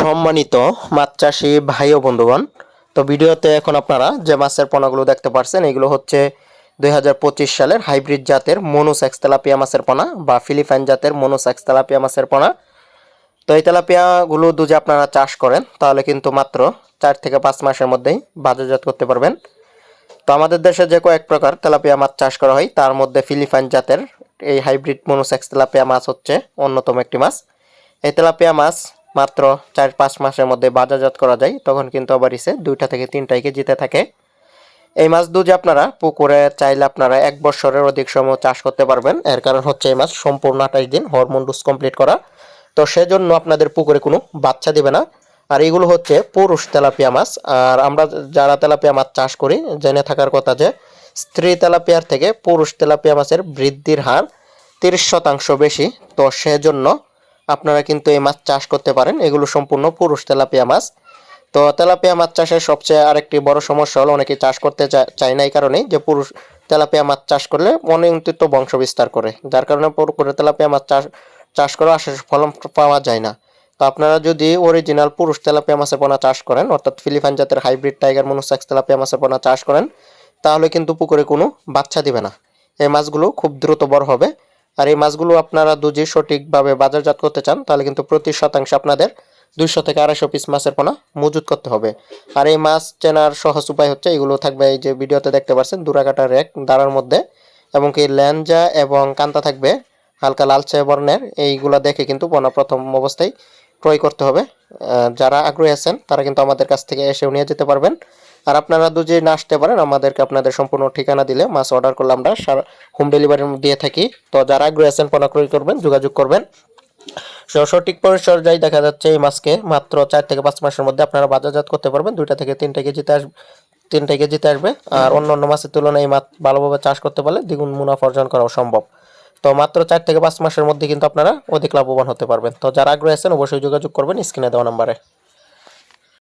সম্মানিত মাছ চাষি ভাই ও বন্ধুগণ, তো ভিডিওতে এখন আপনারা যে মাছের পোনাগুলো দেখতে পাচ্ছেন এগুলো হচ্ছে দু হাজার পঁচিশ সালের হাইব্রিড জাতের মনোসেক্স তেলাপিয়া মাছের পোনা বা ফিলিপাইন জাতের মনোসেক্স তেলাপিয়া মাছের পোনা। তো এই তেলাপিয়াগুলো যদি আপনারা চাষ করেন, তাহলে কিন্তু মাত্র চার থেকে পাঁচ মাসের মধ্যেই বাজারজাত করতে পারবেন। তো আমাদের দেশে যে কয়েক প্রকার তেলাপিয়া মাছ চাষ করা হয়, তার মধ্যে ফিলিপাইন জাতের এই হাইব্রিড মনোসেক্স তেলাপিয়া মাছ হচ্ছে অন্যতম একটি মাছ। এই তেলাপিয়া মাছ মাত্র চার পাঁচ মাসের মধ্যে বাজারজাত করা যায়, তখন কিন্তু আবার ইসে দুইটা থেকে তিনটাই কেজিতে থাকে। এই মাছ দুজি আপনারা পুকুরে চাইলে আপনারা এক বছরের অধিক সময় চাষ করতে পারবেন। এর কারণ হচ্ছে এই মাছ সম্পূর্ণ আঠাশ দিন হরমোন ডোজ কমপ্লিট করা। তো সেজন্য আপনাদের পুকুরে কোনো বাচ্চা দিবে না। আর এগুলো হচ্ছে পুরুষ তেলাপিয়া মাছ। আর আমরা যারা তেলাপিয়া মাছ চাষ করি, জেনে থাকার কথা যে স্ত্রী তেলাপিয়ার থেকে পুরুষ তেলাপিয়া মাছের বৃদ্ধির হার তিরিশ শতাংশ বেশি। তো সেজন্য আপনারা কিন্তু এই মাছ চাষ করতে পারেন। এগুলো সম্পূর্ণ পুরুষ তেলাপিয়া মাছ। তো তেলাপিয়া মাছ চাষের সবচেয়ে আরেকটি বড় সমস্যা হলো অনেকে চাষ করতে চায় না এই কারণেই যে পুরুষ তেলাপিয়া মাছ চাষ করলে অনিয়ন্ত্রিত বংশ বিস্তার করে। যার কারণে পুকুরে তেলাপিয়া মাছ চাষ চাষ করে আশেষ ফলন পাওয়া যায় না। তো আপনারা যদি অরিজিনাল পুরুষ তেলাপিয়া মাছের পোনা চাষ করেন, অর্থাৎ ফিলিপাইন জাতের হাইব্রিড টাইগার মনুসাক্স তেলাপিয়া মাছের পোনা চাষ করেন, তাহলে কিন্তু পুকুরে কোনো বাচ্চা দিবে না। এই মাছগুলো খুব দ্রুত বড় হবে। আর এই মাছগুলো আপনারা দুজি সঠিকভাবে বাজারজাত করতে চান, তাহলে কিন্তু প্রতি শতাংশে আপনাদের দুইশো থেকে আড়াইশো পিস মাছের পোনা মজুত করতে হবে। আর এই মাছ চেনার সহজ উপায় হচ্ছে, এগুলো থাকবে এই যে ভিডিওতে দেখতে পাচ্ছেন দুরাকাটা রেক দাঁড়ার মধ্যে, এবং কি ল্যাঞ্জা এবং কান্তা থাকবে, হালকা লালচে বর্ণের, এইগুলো দেখে কিন্তু পোনা প্রথম অবস্থায় ক্রয় করতে হবে। যারা আগ্রহী আছেন, তারা কিন্তু আমাদের কাছ থেকে এসেও নিয়ে যেতে পারবেন। আর আপনারা দুজি না আসতে পারেন, আমাদেরকে আপনাদের সম্পূর্ণ ঠিকানা দিলে মাছ অর্ডার করলে আমরা হোম ডেলিভারি দিয়ে থাকি। তো যারা আগ্রহী আছেন পোনা ক্রয় করবেন, যোগাযোগ করবেন। সঠিক পরিচর্যায় দেখা যাচ্ছে এই মাছকে, মাত্র চার থেকে পাঁচ মাসের মধ্যে আপনারা বাজারজাত করতে পারবেন। দুইটা থেকে তিনটা কেজিতে আসবে তিনটা কেজিতে আসবে। আর অন্য অন্য মাছের তুলনায় এই মাছ ভালোভাবে চাষ করতে পারলে দ্বিগুণ মুনাফা অর্জন করাও সম্ভব। তো মাত্র চার থেকে পাঁচ মাসের মধ্যে কিন্তু আপনারা অধিক লাভবান হতে পারবেন। তো যারা আগ্রহী আছেন, অবশ্যই যোগাযোগ করবেন স্ক্রিনে দেওয়া নাম্বারে।